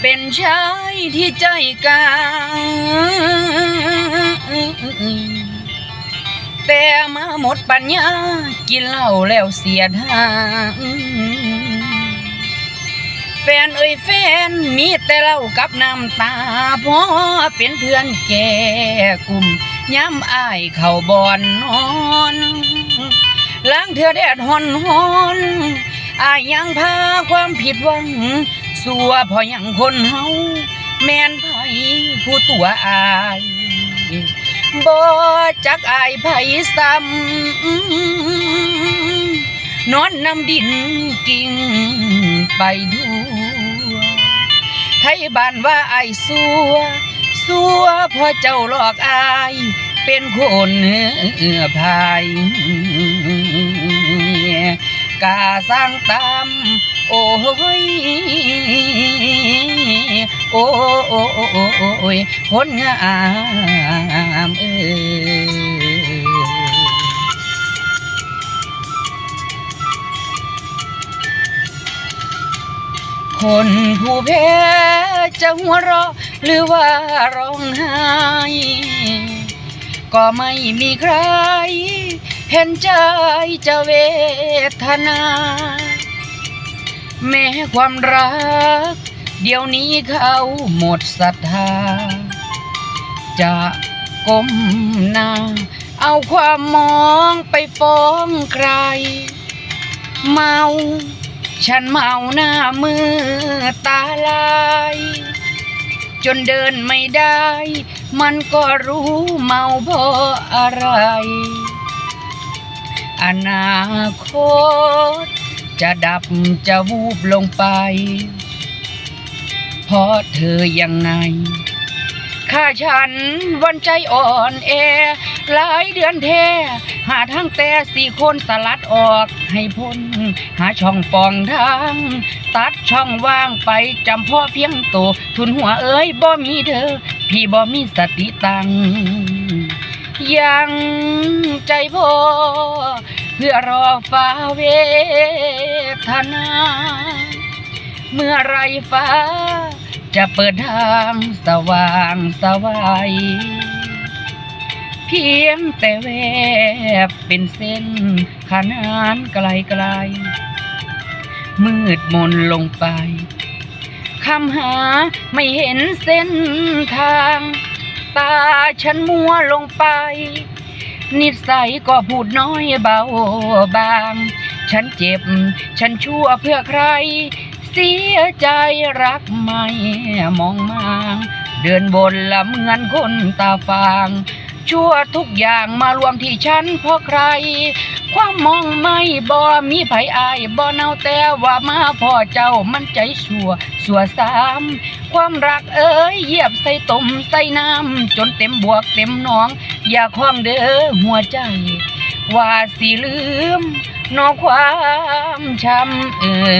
เป็นชายที่ใจกลางแต่มาหมดปัญญา กินเหล้าแล้วเสียทางแฟนเอ่ยแฟนมีแต่เหล้ากับน้ำตาเพราะเป็นเพื่อนแก่กลุ่มย้ำอายเข้าบอนนอนล้างเธอแดดหอนหอนอายยังพาความผิดหวัง สัวพอยังคนเฮาแม่นไผผู้ตัวอายบ่จักอายไผซ้ำนอนนำดินกิ่งไปทั่วไทยบ้านว่าอายสัวสัวพอเจ้าหลอกอายเป็นคนเอือภายกาสร้างตาม โอ้ยโอ้โอ้ยคนงามเออคนผู้แพ้จะหัวเราะหรือว่าร้องไห้ ก็ไม่มีใคร เห็นใจจะเวทนา แม้ความรัก เดี๋ยวนี้เขาหมดศรัทธา จะก้มหน้า เอาความมองไปฟ้องใคร เมา ฉันเมาหน้ามือตาลาย จนเดินไม่ได้ มันก็รู้เมาเพราะอะไร อนาคต จะดับจะวูบลงไป เพราะเธอยังไง ข้าฉันวันใจอ่อนแอ หลายเดือนแท้ หาทางแต่สี่คนสลัดออกให้พ้น หาช่องปองทาง ตัดช่องว่างไปจำพ่อเพียงโต ทุนหัวเอ้ยบ่มีเธอ พี่บ่มีสติตังยังใจพ่อ เพื่อรอฟ้าเวทนา เมื่อไรฟ้า จะเปิดทางสว่างสวายเพียงแต่แวบเป็นเส้นขนานไกลไกลมืดมนลงไปคำหาไม่เห็นเส้นทาง ตาฉันมัวลงไป นิสัยก็พูดน้อยเบาบาง ฉันเจ็บ ฉันชั่วเพื่อใคร เสียใจรักไม่มองมาง เดินบนละเหมือนคนตาฟาง ชั่วทุกอย่างมารวมที่ฉันเพราะใคร ความมองไม่บ่มีไผอายบ่เนาแต่ว่ามาพ่อเจ้ามันใจชั่วสัวสาม ความรักเอ้ยเหยียบใส่ตมใส่น้ำจนเต็มบวกเต็มหนอง อย่าคล้องเด้อหัวใจ ว่าสิลืมนอความช้ำเอ้ย